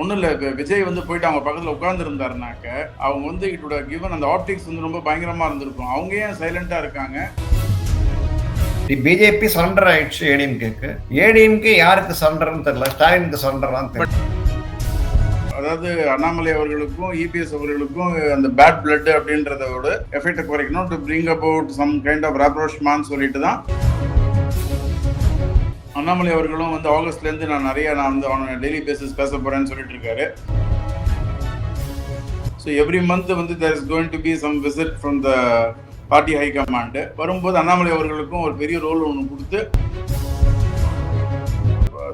ஒன்றும் இல்லை விஜய் வந்து போயிட்டு அவங்க பக்கத்தில் உட்காந்துருந்தாருனாக்க அவங்க வந்து இட்டோட கிவன் அந்த ஆப்டிக்ஸ் வந்து ரொம்ப பயங்கரமாக இருந்திருக்கும். அவங்க ஏன் சைலண்டாக இருக்காங்க? பிஜேபி சரண்டர் ஆயிடுச்சு ஏடிஎம்கேக்கு ஏடிஎம்கே யாருக்கு சரண்டர்னு தெரியல ஸ்டாலினுக்கு சரண்டர்லாம் தெரியல அதாவது அண்ணாமலை அவர்களுக்கும் இபிஎஸ் அவர்களுக்கும் அந்த பேட் பிளட் அப்படின்றத விட எஃபெக்டை குறைக்கணும் to bring about some kind of ராப்ரோஷ்மான்னு சொல்லிட்டு தான் அண்ணாமலை அவர்களும் வந்து ஆகஸ்ட்லேருந்து நான் நிறைய நான் வந்து அவன் டெய்லி பேசிஸ் பேச போறேன்னு சொல்லிட்டு இருக்காரு. ஸோ எவ்ரி மந்த் வந்து there is going to be some visit from the party high command வரும்போது அண்ணாமலை அவர்களுக்கும் ஒரு பெரிய ரோல் ஒன்று கொடுத்து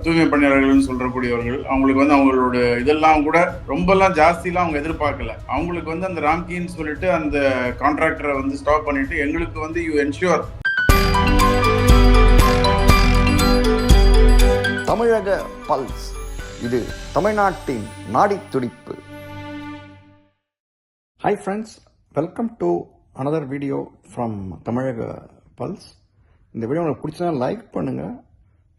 தூய்மை பணியாளர்கள்னு சொல்கிறக்கூடியவர்கள் அவங்களுக்கு வந்து அவங்களோட இதெல்லாம் கூட ரொம்பலாம் ஜாஸ்திலாம் அவங்க எதிர்பார்க்கல. அவங்களுக்கு வந்து அந்த ராம்கின்னு சொல்லிட்டு அந்த கான்ட்ராக்டரை வந்து ஸ்டாப் பண்ணிட்டு எங்களுக்கு வந்து யூ என்ஷூர் தமிழக பல்ஸ். இது தமிழ்நாட்டின் நாடி துடிப்பு hi friends welcome to another video from Thamizhaga pulse. இந்த வீடியோ உங்களுக்கு பிடிச்சா லைக் பண்ணுங்கள்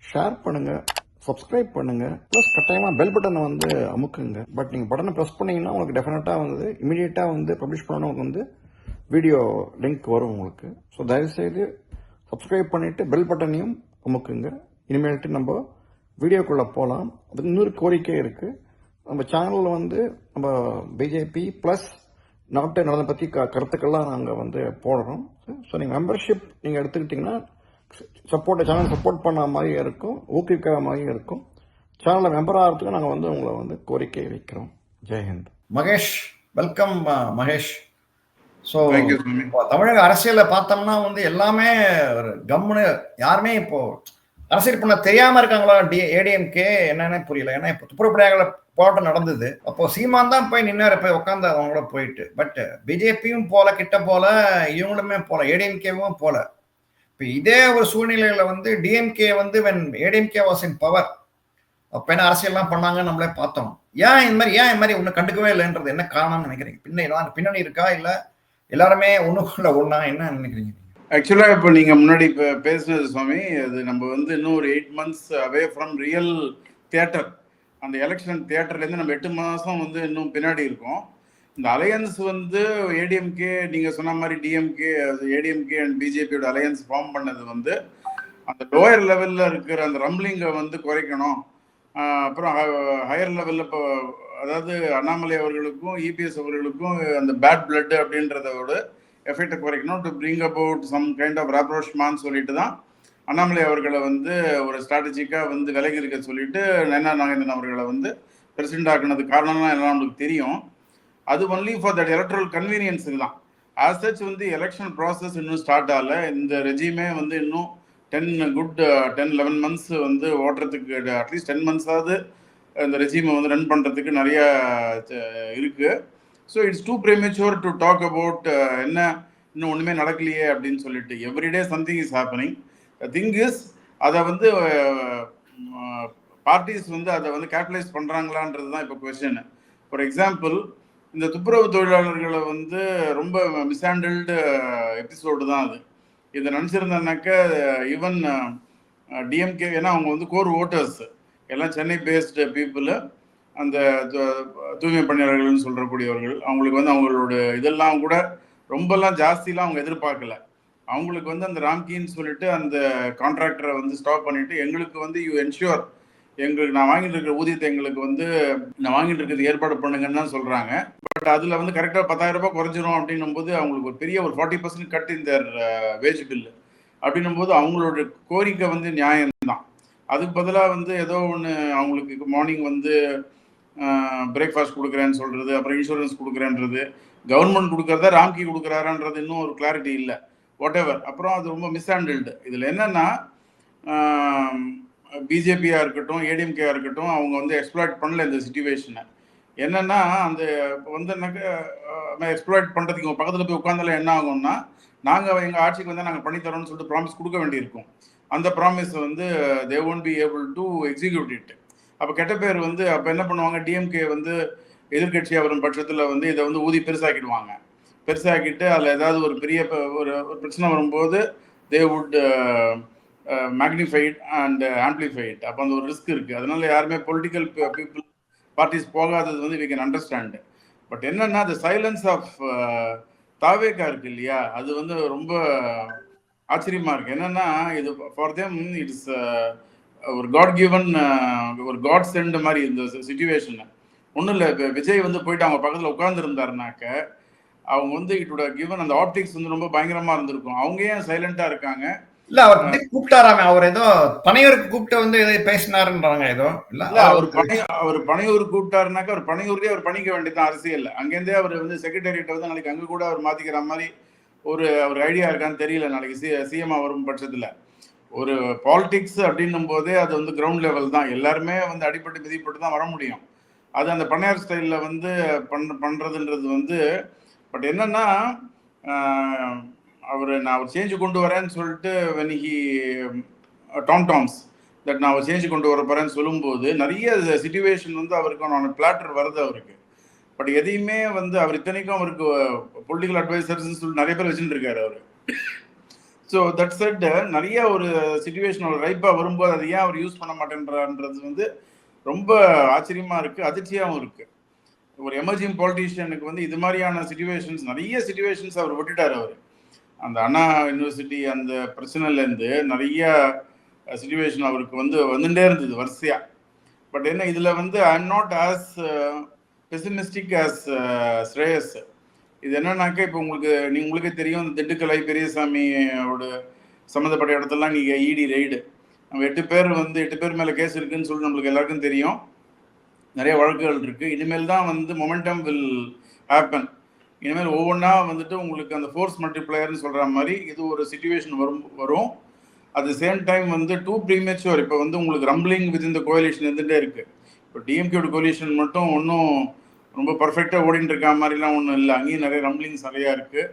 ஷேர் பண்ணுங்கள் சப்ஸ்கிரைப் பண்ணுங்கள் ப்ளஸ் கட்டாயமாக பெல் பட்டனை வந்து அமுக்குங்க. பட் நீங்கள் பட்டனை ப்ரெஸ் பண்ணீங்கன்னா உங்களுக்கு டெஃபினட்டாக வந்து இமீடியட்டாக வந்து பப்ளிஷ் பண்ணணும். வந்து வீடியோ லிங்க் வரும் உங்களுக்கு. ஸோ தயவுசெய்து சப்ஸ்கிரைப் பண்ணிவிட்டு பெல் பட்டனையும் அமுக்குங்க. இனிமேல்ட்டு நம்ம வீடியோக்குள்ளே போகலாம் அதுக்கு இன்னொரு கோரிக்கை இருக்குது நம்ம சேனலில் வந்து நம்ம பிஜேபி ப்ளஸ் நாட்டு நலனை பற்றி க கருத்துக்கள்லாம் நாங்கள் வந்து போடுறோம். ஸோ நீங்கள் மெம்பர்ஷிப் நீங்கள் எடுத்துக்கிட்டிங்கன்னா சப்போர்ட் சேனல் சப்போர்ட் பண்ண மாதிரி இருக்கும். ஊக்குவிக்கிற மாதிரி இருக்கும். சேனலில் மெம்பர் ஆகிறதுக்கு நாங்கள் வந்து உங்களை வந்து கோரிக்கை வைக்கிறோம். ஜெய்ஹிந்த் மகேஷ் வெல்கம் மகேஷ். ஸோ தமிழக அரசியலை பார்த்தோம்னா வந்து எல்லாமே ஒரு கம்முன்னு யாருமே இப்போ அரசியல் பண்ண தெரியாம இருக்காங்களா? டி ஏடிஎம்கே என்னன்னு புரியல. ஏன்னா இப்போ துப்புரப்படையாக போராட்டம் நடந்தது. அப்போ சீமான் தான் போய் நின்னாரு போய் உட்காந்து அவங்களோட போயிட்டு. பட் பிஜேபியும் போல கிட்ட போல இவங்களுமே போல ஏடிஎம்கேவும் போல. இப்போ இதே ஒரு சூழ்நிலையில வந்து டிஎம்கே வந்து when ADMK was in power அப்போ என்ன அரசியல்லாம் பண்ணாங்க நம்மளே பார்த்தோம். ஏன் இந்த மாதிரி ஏன் இந்த மாதிரி ஒன்றும் கண்டுக்கவே இல்லைன்றது என்ன காரணம்னு நினைக்கிறீங்க? பின்ன பின்னணி இருக்கா? இல்லை எல்லாருமே ஒன்றுக்குள்ள ஒன்றா என்ன நினைக்கிறீங்க ஆக்சுவலாக இப்போ நீங்கள் முன்னாடி இப்போ பேசுனது சுவாமி அது நம்ம வந்து இன்னும் ஒரு eight months away from real theatre அந்த எலெக்ஷன் தியேட்டர்லேருந்து நம்ம எட்டு மாதம் வந்து இன்னும் பின்னாடி இருக்கோம். இந்த அலையன்ஸ் வந்து ஏடிஎம்கே நீங்கள் சொன்ன மாதிரி டிஎம்கே அது ஏடிஎம்கே அண்ட் பிஜேபியோட அலையன்ஸ் ஃபார்ம் பண்ணது வந்து அந்த லோயர் லெவலில் இருக்கிற அந்த ரம்லிங்கை வந்து குறைக்கணும். அப்புறம் ஹையர் லெவலில் இப்போ அதாவது அண்ணாமலை அவர்களுக்கும் இபிஎஸ் அவர்களுக்கும் அந்த பேட் பிளட் அப்படின்றத விட எஃபெக்டை குறைக்கணும் to bring about some kind of ராப்ரோஷ்மான்னு சொல்லிட்டு தான் அண்ணாமலை அவர்களை வந்து ஒரு ஸ்ட்ராட்டஜிக்காக வந்து விலகி இருக்க சொல்லிட்டு நயனா நாகேந்திரன் அவர்களை வந்து பிரசிடென்ட் ஆக்கினது காரணம்லாம் எல்லாம் நம்மளுக்கு தெரியும். அது ஒன்லி ஃபார் தட் எலக்ட்ரல் கன்வீனியன்ஸுக்கு தான். ஆஸ் சச் வந்து எலெக்ஷன் ப்ராசஸ் இன்னும் ஸ்டார்ட் ஆகலை. இந்த ரெஜிமே வந்து இன்னும் ten good ten eleven months வந்து ஓட்டுறதுக்கு அட்லீஸ்ட் டென் மந்த்ஸாவது இந்த ரெஜிமை வந்து ரன் பண்ணுறதுக்கு நிறைய uh, இருக்குது so it's too premature to talk about என்ன இன்னும் ஒன்றுமே நடக்கலையே அப்படின்னு சொல்லிட்டு everyday something is happening thing is அதை வந்து uh, uh, பார்ட்டிஸ் வந்து அதை வந்து கேபிட்டலைஸ் பண்ணுறாங்களான்றது தான் இப்போ கொஷின் ஃபார் எக்ஸாம்பிள் இந்த துப்புரவு தொழிலாளர்களை வந்து ரொம்ப மிஸ்ஹேண்டில்டு எபிசோடு uh, தான் அது. இதை நினச்சிருந்தேன்னாக்க ஈவன் டிஎம்கே ஏன்னா அவங்க வந்து கோர் ஓட்டர்ஸ் எல்லாம் சென்னை பேஸ்டு பீப்புளு அந்த தூய்மை பணியாளர்கள்னு சொல்லக்கூடியவர்கள் அவங்களுக்கு வந்து அவங்களோட இதெல்லாம் கூட ரொம்பலாம் ஜாஸ்திலாம் அவங்க எதிர்பார்க்கல. அவங்களுக்கு வந்து அந்த ராம்கின்னு சொல்லிட்டு அந்த கான்ட்ராக்டரை வந்து ஸ்டாப் பண்ணிட்டு எங்களுக்கு வந்து யூ என்ஷூர் எங்களுக்கு நான் வாங்கிட்டு இருக்கிற ஊதியத்தை எங்களுக்கு வந்து நான் வாங்கிட்டு இருக்கிறது ஏற்பாடு பண்ணுங்கன்னு தான் சொல்றாங்க. பட் அதுல வந்து கரெக்டாக பத்தாயிரம் ரூபாய் குறைஞ்சிரும் அப்படின்னும் போது அவங்களுக்கு ஒரு பெரிய ஒரு ஃபார்ட்டி பர்சன்ட் கட் இந்த வேஜ் பில்லு அப்படின்னும் போது அவங்களோட கோரிக்கை வந்து நியாயம்தான். அதுக்கு பதிலாக வந்து ஏதோ ஒன்று அவங்களுக்கு மார்னிங் வந்து பிரேக்ஃபாஸ்ட் கொடுக்குறேன்னு சொல்கிறது அப்புறம் இன்சூரன்ஸ் கொடுக்குறேன்றது கவர்மெண்ட் கொடுக்குறத ராம்கி கொடுக்குறாரான்றது இன்னும் ஒரு கிளாரிட்டி இல்லை. வாட் எவர் அப்புறம் அது ரொம்ப மிஸ்ஹேண்டில்டு இதில் என்னென்னா பிஜேபியாக இருக்கட்டும் ஏடிஎம்கேயாக இருக்கட்டும் அவங்க வந்து எக்ஸ்ப்ளாய்ட் பண்ணல இந்த சுச்சுவேஷனை என்னென்னா அந்த இப்போ வந்து என்னக்க எக்ஸ்ப்ளாய்ட் பண்ணுறதுக்கு இவங்க பக்கத்தில் போய் உட்காந்தால என்ன ஆகும்னா நாங்கள் எங்கள் ஆட்சிக்கு வந்தால் நாங்கள் பண்ணித்தரோம்னு சொல்லிட்டு ப்ராமிஸ் கொடுக்க வேண்டியிருக்கும். அந்த ப்ராமிஸ் வந்து they won't be able to execute it அப்போ கெட்ட பேர் வந்து அப்போ என்ன பண்ணுவாங்க? டிஎம்கே வந்து எதிர்க்கட்சியாக வரும் பட்சத்தில் வந்து இதை வந்து ஊதி பெருசாக்கிடுவாங்க. பெருசாக்கிட்டு அதில் ஏதாவது ஒரு பெரிய ஒரு ஒரு பிரச்சனை வரும்போது they would magnified and amplified அப்போ அந்த ஒரு ரிஸ்க் இருக்குது அதனால யாருமே பொலிட்டிக்கல் பீப்புள் பார்ட்டிஸ் போகாதது வந்து வி கேன் அண்டர்ஸ்டாண்ட் பட் என்னன்னா the சைலன்ஸ் ஆஃப் uh, தாவேக்கா இருக்கு இல்லையா? அது வந்து ரொம்ப ஆச்சரியமா இருக்கு. என்னன்னா இது ஃபார் தேம் இட்ஸ் ஒரு காட் கிவன் ஒரு காட் சென்ட் மாதிரி இந்த சுச்சுவேஷன் ஒன்றும் இல்லை விஜய் வந்து போயிட்டு அவங்க பக்கத்தில் உட்காந்துருந்தாருனாக்க அவங்க வந்து இட்டோட கிவன் அந்த ஆப்டிக்ஸ் வந்து ரொம்ப பயங்கரமா இருந்திருக்கும். அவங்க ஏன் சைலண்டா இருக்காங்க? இல்ல அவர் வந்து கூப்பிட்டாராமே அவர் ஏதோ பனையூருக்கு கூப்பிட்டு வந்து ஏதோ பேசினாருன்றாங்க ஏதோ. இல்ல அவர் பணி அவர் பணியூர் கூப்பிட்டாருனாக்கா அவர் பணியூர்லயே அவர் பண்ணிக்க வேண்டியதான் அரசியல். அங்கேருந்தே அவர் வந்து செக்ரட்டரியேட் வந்து நாளைக்கு அங்க கூட அவர் மாத்திக்கிற மாதிரி ஒரு ஒரு ஐடியா இருக்கான்னு தெரியல நாளைக்கு சி சிஎம் வரும் பட்சத்துல. ஒரு பாலிடிக்ஸ் அப்படின்னும் போதே அது வந்து கிரவுண்ட் லெவல் தான். எல்லாருமே வந்து அடிப்பட்டு மிதிப்பட்டு தான் வர முடியும். அது அந்த பண்ணையார் ஸ்டைலில் வந்து பண் பண்ணுறதுன்றது வந்து பட் என்னன்னா அவர் நான் அவர் சேஞ்சு கொண்டு வரேன்னு சொல்லிட்டு when he tom toms that நான் அவர் சேஞ்சு கொண்டு வர போகிறேன்னு சொல்லும்போது நிறைய சுச்சுவேஷன் வந்து அவருக்கு பிளாட்டர் வருது அவருக்கு. பட் எதையுமே வந்து அவர் இத்தனைக்கும் அவருக்கு uh, பொலிட்டிக்கல் அட்வைசர்ஸ்ன்னு சொல்லி நிறைய பேர் வச்சுட்டு இருக்காரு அவர். ஸோ தட் செட் நிறைய ஒரு சுச்சுவேஷன் ரைப்பாக வரும்போது அதை ஏன் அவர் யூஸ் பண்ண மாட்டேன்றான்றது வந்து ரொம்ப ஆச்சரியமாக இருக்குது அதிர்ச்சியாகவும் இருக்குது ஒரு எமர்ஜிங் பாலிட்டிஷியனுக்கு வந்து இது மாதிரியான சுச்சுவேஷன்ஸ் நிறைய சுச்சுவேஷன்ஸ் அவர் விட்டுட்டார் அவர். அந்த அண்ணா யூனிவர்சிட்டி அந்த பிரச்சனைலேருந்து நிறைய சுச்சுவேஷன் அவருக்கு வந்து வந்துட்டே இருந்தது வரிசையா. பட் என்ன இதில் வந்து I am not as pessimistic as Shreyas இது என்னன்னாக்கா இப்போ உங்களுக்கு நீ உங்களுக்கே தெரியும் இந்த திண்டுக்கலை பெரியசாமியோட சம்மந்தப்பட்ட இடத்துலலாம் நீங்கள் இடி ரைடு நம்ம எட்டு பேர் வந்து எட்டு பேர் மேலே கேஸ் இருக்குன்னு சொல்லி நம்மளுக்கு எல்லாருக்கும் தெரியும். நிறைய வழக்குகள் இருக்குது இனிமேல் தான் வந்து மொமெண்டம் வில் ஹேப்பன் இனிமேல் ஒவ்வொன்றா வந்துட்டு உங்களுக்கு அந்த ஃபோர்ஸ் மல்டிப்ளையர்னு சொல்கிற மாதிரி இது ஒரு சுச்சுவேஷன் வரும் வரும். அட் சேம் டைம் வந்து டூ ப்ரீமேச்சுவர் இப்போ வந்து உங்களுக்கு ரம்பிளிங் வித் இந்த கோயிலேஷன் இருந்துகிட்டே இருக்குது இப்போ டிஎம்கேட கோலிஷன் மட்டும் ஒன்றும் ரொம்ப பர்ஃபெக்டாக ஓடிட்டு இருக்க மாதிரிலாம் ஒன்றும் இல்லை. அங்கேயும் நிறைய ரம்பிளிங்ஸ் நிறையா இருக்கு.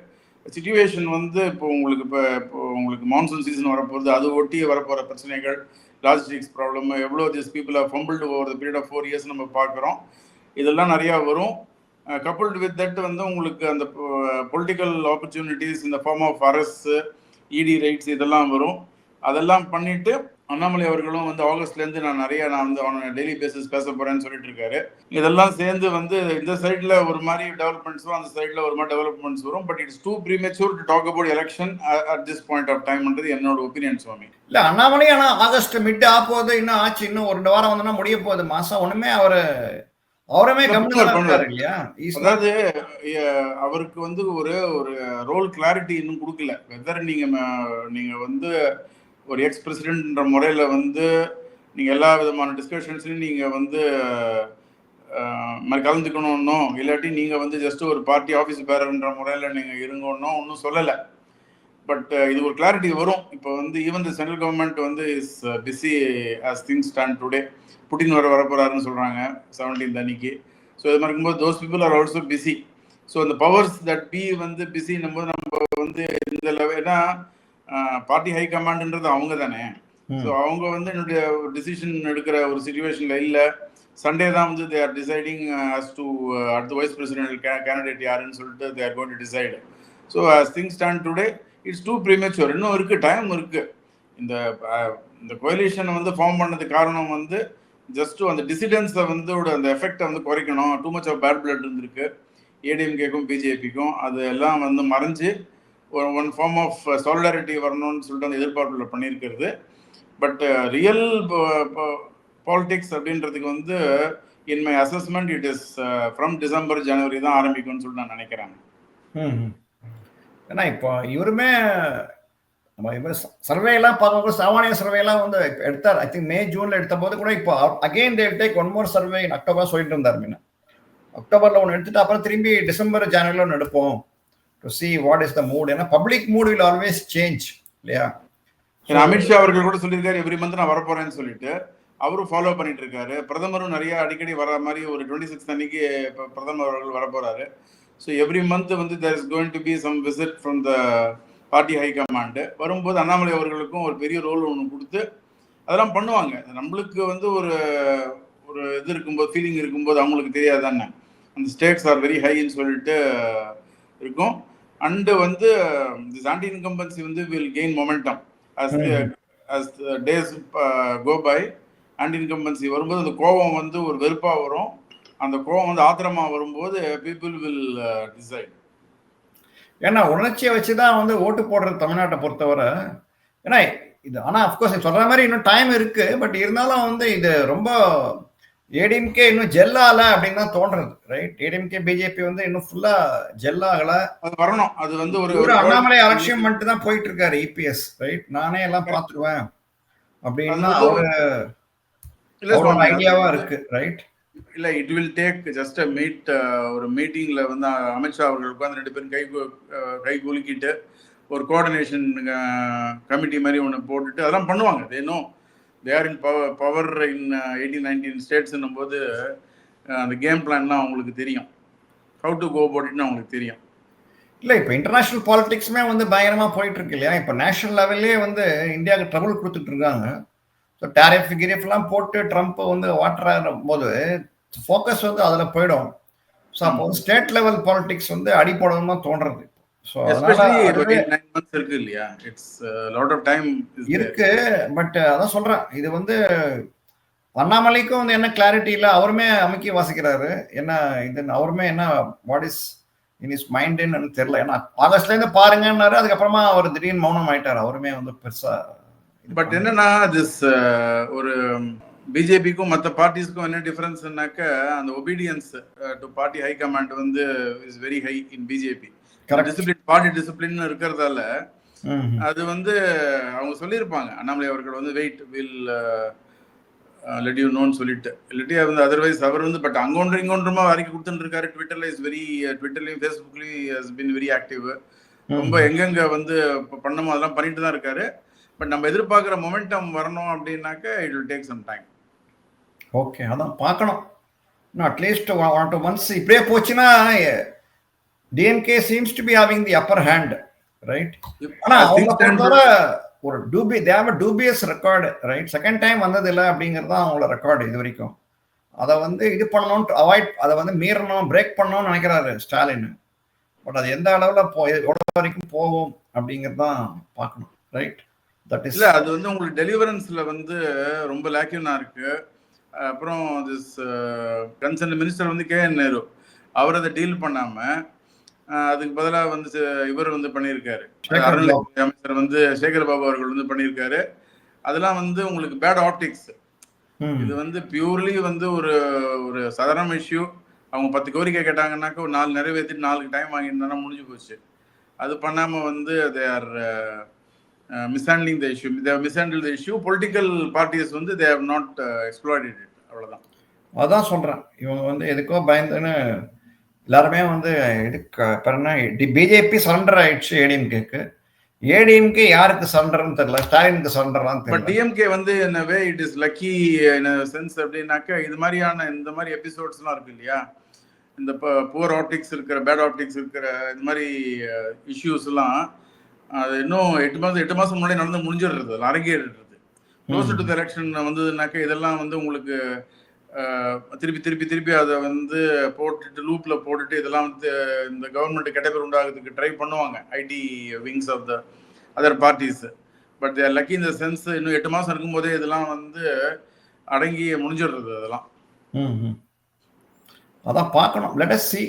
சுச்சுவேஷன் வந்து இப்போ உங்களுக்கு இப்போ இப்போ உங்களுக்கு மான்சூன் சீசன் வரப்போகுது. அது ஒட்டி வரப்போகிற பிரச்சனைகள் லாஜிஸ்டிக்ஸ் ப்ராப்ளம் எவ்வளோ this people are fumbled over the period of four years நம்ம பார்க்குறோம். இதெல்லாம் நிறையா வரும். கப்புள்டு வித் தட் வந்து உங்களுக்கு அந்த பொலிட்டிக்கல் ஆப்பர்ச்சுனிட்டிஸ் இந்த form of arrest IT raids இதெல்லாம் வரும். அதெல்லாம் பண்ணிவிட்டு அண்ணாமலை அவர்களும் வந்து ஆகஸ்ட்லேருந்து நான் நிறைய நான் வந்து அவன டெய்லி பேசிஸ் பேச போறேன்னு சொல்லிட்டு இருக்காரு. இதெல்லாம் சேர்ந்து வந்து இந்த சைடில் ஒரு மாதிரி டெவலப்மெண்ட்ஸும் அந்த சைடில் ஒரு மாதிரி டெவலப்மெண்ட்ஸ் வரும். But it's too premature to talk about election at this point of டைம்ன்றது என்னோட ஒப்பீனியன் சுவாமி. இல்ல அண்ணாமலை ஆனா ஆகஸ்ட் மிட் ஆ போகுது இன்னும் ஆச்சு இன்னும் ஒரு ரெண்டு வாரம் வந்தோம்னா முடிய போகுது. மாசம் ஒண்ணுமே அவரு அவருமே அதாவது அவருக்கு வந்து ஒரு ஒரு ரோல் கிளாரிட்டி இன்னும் கொடுக்கல. வெதர் நீங்க நீங்க வந்து ஒரு எக்ஸ் பிரசிடென்ட்ன்ற முறையில் வந்து நீங்கள் எல்லா விதமான டிஸ்கஷன்ஸ்லையும் நீங்கள் வந்து அஹ், மாதிரி கலந்துக்கணும்னும் இல்லாட்டி நீங்கள் வந்து ஜஸ்ட் ஒரு பார்ட்டி ஆஃபீஸ் பேரர்ன்ற முறையில் நீங்கள் இருங்கன்னும் ஒன்றும் சொல்லலை. பட் இது ஒரு கிளாரிட்டி வரும். இப்போ வந்து ஈவன் த சென்ட்ரல் கவர்மெண்ட் வந்து is busy as things stand today Putin வர வரப்போறாருன்னு சொல்கிறாங்க செவன்டீன்த் அன்னைக்கு. ஸோ இது மாதிரி இருக்கும்போது those people are also busy so அந்த பவர்ஸ் தட் பி வந்து பிஸின்னும் போது நம்ம வந்து இந்த லெவல் ஏன்னா பார்ட்டி ஹை கமாண்டுன்றது அவங்க தானே ஸோ அவங்க வந்து என்னுடைய டிசிஷன் எடுக்கிற ஒரு சுச்சுவேஷன்ல இல்லை. சண்டே தான் வந்து they are deciding as to அடுத்த வைஸ் பிரசிடென்ட் கேண்டிடேட் யாருன்னு சொல்லிட்டு they are going to decide so as things stand today it's too premature இன்னும் இருக்கு டைம் இருக்கு. இந்த இந்த கோயிலேஷனை வந்து ஃபார்ம் பண்ணதுக்கு காரணம் வந்து ஜஸ்ட் அந்த டிசிடென்ஸை வந்து அந்த எஃபெக்டை வந்து குறைக்கணும். Too much of bad blood இருந்திருக்கு. ஏடிஎம்கேக்கும் பிஜேபிக்கும் அது எல்லாம் வந்து மறைஞ்சு ஒன் ஃபார்ம் ஆஃப் சாலிடாரிட்டி வரணும்னு சொல்லிட்டு அந்த எதிர்பார்ப்பில் பண்ணியிருக்கிறது. பட் ரியல் பாலிடிக்ஸ் அப்படின்றதுக்கு வந்து in my assessment it is from December January தான் ஆரம்பிக்கும்னு சொல்லி நான் நினைக்கிறேன். ம். ஏன்னா இப்போ இவருமே நம்ம இவர் சர்வேலாம் பார்த்தோம் சாமானிய சர்வேலாம் வந்து எடுத்தார். ஐ திங்க் மே ஜூன்ல எடுத்த போது கூட இப்போ again they take one more survey October சொல்லிட்டு இருந்தார் மீன். அக்டோபர்ல ஒன்று எடுத்துட்டு அப்புறம் திரும்பி டிசம்பர் ஜனவரியில் ஒன்று எடுப்போம். To see what is the mood ஏன்னா public mood will always change இல்லையா? ஏன்னா அமித்ஷா அவர்கள் கூட சொல்லியிருக்காரு எவ்ரி மந்த் நான் வரப்போறேன்னு சொல்லிட்டு. அவரும் ஃபாலோ பண்ணிட்டு இருக்காரு பிரதமரும் நிறைய அடிக்கடி வர மாதிரி ஒரு டுவெண்ட்டி சிக்ஸ் அன்னைக்கு இப்ப பிரதமர் அவர்கள் வரப்போறாரு. ஸோ எவ்ரி மந்த் வந்து there is going to be some visit from the party high command வரும்போது அண்ணாமலை அவர்களுக்கும் ஒரு பெரிய ரோல் ஒன்று கொடுத்து அதெல்லாம் பண்ணுவாங்க. நம்மளுக்கு வந்து ஒரு ஒரு இது இருக்கும்போது ஃபீலிங் இருக்கும்போது அவங்களுக்கு தெரியாதானே அந்த ஸ்டேக்ஸ் ஆர் வெரி ஹைன்னு சொல்லிட்டு இருக்கும். அண்டு வந்து திஸ் ஆன்டி இன்கம்பன்சி வந்து will gain momentum as as days go by anti incumbency வரும்போது அந்த கோபம் வந்து ஒரு வெறுப்பாக வரும். அந்த கோவம் வந்து ஆத்திரமா வரும்போது பீப்புள் வில் டிசைட் ஏன்னா உணர்ச்சியை வச்சு தான் வந்து ஓட்டு போடுறது தமிழ்நாட்டை பொறுத்தவரை ஏன்னா இது ஆனால் அஃப்கோர்ஸ் சொல்ற மாதிரி இன்னும் டைம் இருக்கு பட் இருந்தாலும் வந்து இது ரொம்ப ஏடிஎம்கே இன்னும் ஜெல்லால அப்படின்னு தான் தோன்றது ரைட் ஏடிஎம்கே பிஜேபி வந்து இன்னும் ஃபுல்லா ஜெல்லாகல அது வரணும். அது வந்து ஒரு இவரு அண்ணாமலை அலட்சியம் பண்ணிட்டு தான் போயிட்டு இருக்காரு இபிஎஸ் ரைட் நானே எல்லாம் பார்த்துருவேன் அப்படின்னா அவரோட சுவாமி, ஐடியாவா இருக்கு ரைட் இல்ல it will take just a meet ஒரு மீட்டிங்ல வந்து அமித்ஷா அவர்கள் உட்கார்ந்து ரெண்டு பேரும் கை கு- அஹ், கை குலுக்கிட்டு ஒரு கோஆர்டினேஷன் கமிட்டி மாதிரி ஒன்று போட்டுட்டு அதெல்லாம் பண்ணுவாங்க. They know they are in power power in eighteen nineteen ஸ்டேட்ஸ்ன்னும் போது அந்த கேம் பிளான்லாம் அவங்களுக்கு தெரியும். ஹவு டு கோ போட்டுன்னு அவங்களுக்கு தெரியும். இல்ல இப்ப இன்டர்நேஷனல் பாலிடிக்ஸுமே வந்து பயங்கரமா போயிட்டு இருக்கு இல்லையா? இப்ப நேஷனல் லெவல்லே வந்து இந்தியாவுக்கு ட்ரபிள் கொடுத்துட்டு இருக்காங்க ஸோ டேரிஃப் கிரிஃப் எல்லாம் போட்டு ட்ரம்ப் வந்து வாட்டுற போது ஃபோக்கஸ் வந்து அதுல போயிடும். ஸோ அப்போ ஸ்டேட் லெவல் பாலிடிக்ஸ் வந்து அடி போடணும் தான் தோன்றது. இருக்கு இல்லையா? இட்ஸ் லாட் ஆஃப் டைம் இருக்கு பட் அதான் சொல்றேன். இது வந்து அண்ணாமலைக்கும் வந்து என்ன கிளாரிட்டி இல்லை அவருமே அமைக்கி வாசிக்கிறாரு. என்ன இது அவருமே என்ன வாட் இஸ் இன் இஸ் மைண்டுன்னு தெரியல. ஏன்னா ஆகஸ்ட்ல இருந்து பாருங்கன்னாரு அதுக்கப்புறமா அவர் திடீர்னு மௌனம் ஆயிட்டாரு. அவருமே வந்து பெருசா பட். என்னன்னா திஸ் ஒரு பிஜேபிக்கும் மற்ற பார்ட்டிஸ்க்கும் என்ன டிஃபரன்ஸ்னாக்க அந்த obedience to party high command வந்து is very high in BJP. Discipline party discipline இருக்கிறதால. அது வந்து அவங்க சொல்லியிருப்பாங்க. அண்ணாமலை அவர்கள் வந்து வெயிட் வில் லெட் யூ நோன்னு சொல்லிட்டு. இல்லாட்டி வந்து அதர்வைஸ் அவர் வந்து பட் அங்கொன்று இங்கொன்றுமா அறிக்கை கொடுத்துட்டு இருக்காரு ட்விட்டர்ல இஸ் வெரி ட்விட்டர்லயும் ஃபேஸ்புக்லயும் ஹஸ் பின் வெரி ஆக்டிவ் ரொம்ப எங்கெங்க வந்து பண்ணமோ அதெல்லாம் பண்ணிட்டு தான் இருக்காரு. பட் நம்ம எதிர்பார்க்குற மொமெண்டம் வரணும் அப்படின்னாக்க it will take some time okay அதான் பார்க்கணும். At least one two months இப்படியே போச்சுன்னா DMK seems to be having the upper hand right ஆனா அவங்க பொறுத்தவரை ஒரு டூபி தேவ dubious record right second time வந்தது இல்லை அப்படிங்கிறது தான் அவங்களோட ரெக்கார்டு இது வரைக்கும். அதை வந்து இது பண்ணணும்னு அவாய்ட் அதை வந்து மீறணும் பிரேக் பண்ணணும்னு நினைக்கிறாரு ஸ்டாலின். பட் அது எந்த அளவில் போ எவ்வளோ வரைக்கும் போகும் அப்படிங்கிறது தான் பார்க்கணும் ரைட் தட் இஸ் இல்ல அது வந்து உங்களுக்கு டெலிவரன்ஸ்ல வந்து ரொம்ப லேக்யூனா இருக்கு. அப்புறம் திஸ் கன்சர்ன் மினிஸ்டர் வந்து கே என் நேரு அவர் அதை டீல் பண்ணாம அஹ், அதுக்கு பதிலாக வந்து இவர் வந்து பண்ணியிருக்காரு. அறநிலையத்துறை அமைச்சர் வந்து சேகர் பாபு அவர்கள் வந்து பண்ணியிருக்காரு. அதெல்லாம் வந்து உங்களுக்கு பேட் ஆப்டிக்ஸ் இது வந்து பியூர்லி வந்து ஒரு ஒரு சாதாரண இஷ்யூ அவங்க பத்து கோரிக்கை கேட்டாங்கன்னாக்க ஒரு நாலு நிறைவேற்றிட்டு நாலுக்கு டைம் வாங்கியிருந்தானா முடிஞ்சு போச்சு. அது பண்ணாம வந்து they are mishandling the issue they mishandle the issue political parties வந்து they have not exploited it அவ்வளவுதான். அதான் சொல்றேன். இவங்க வந்து எதுக்கோ பயந்துன்னு எல்லாருமே வந்து இதுக்கு பிஜேபி சரண்டர் ஆயிடுச்சு ஏடிஎம்கேக்கு ஏடிஎம்கே யாருக்கு சரண்டர்னு தெரியல ஸ்டாலினுக்கு சரண்டர்லாம் பட் டிஎம்கே வந்து என்ன way it is lucky sense அப்படின்னாக்க இது மாதிரியான இந்த மாதிரி எபிசோட்ஸ்லாம் இருக்கு இல்லையா? இந்த புவர் ஆப்டிக்ஸ் இருக்கிற பேட் ஆப்டிக்ஸ் இருக்கிற இந்த மாதிரி இஷ்யூஸ் எல்லாம் அது இன்னும் எட்டு மாதம் எட்டு மாதம் முன்னாடி நடந்து முடிஞ்சிடுறது அரங்கேறிடுறது. க்ளோஸ் டு எலெக்ஷன் வந்ததுனாக்க இதெல்லாம் வந்து உங்களுக்கு திருப்பி திருப்பி திருப்பி அதை வந்து போட்டுட்டு லூப்ல போட்டுட்டு இதெல்லாம் வந்து இந்த கவர்மெண்ட் கெட்ட பேர் உண்டாகிறதுக்கு ட்ரை பண்ணுவாங்க. IT wings of the other parties but their lucky இந்த சென்ஸ் இன்னும் எட்டு மாசம் இருக்கும்போதே இதெல்லாம் வந்து அடங்கி முடிஞ்சிடுறது அதெல்லாம். ம், ம். அதான் பார்க்கணும். Let us see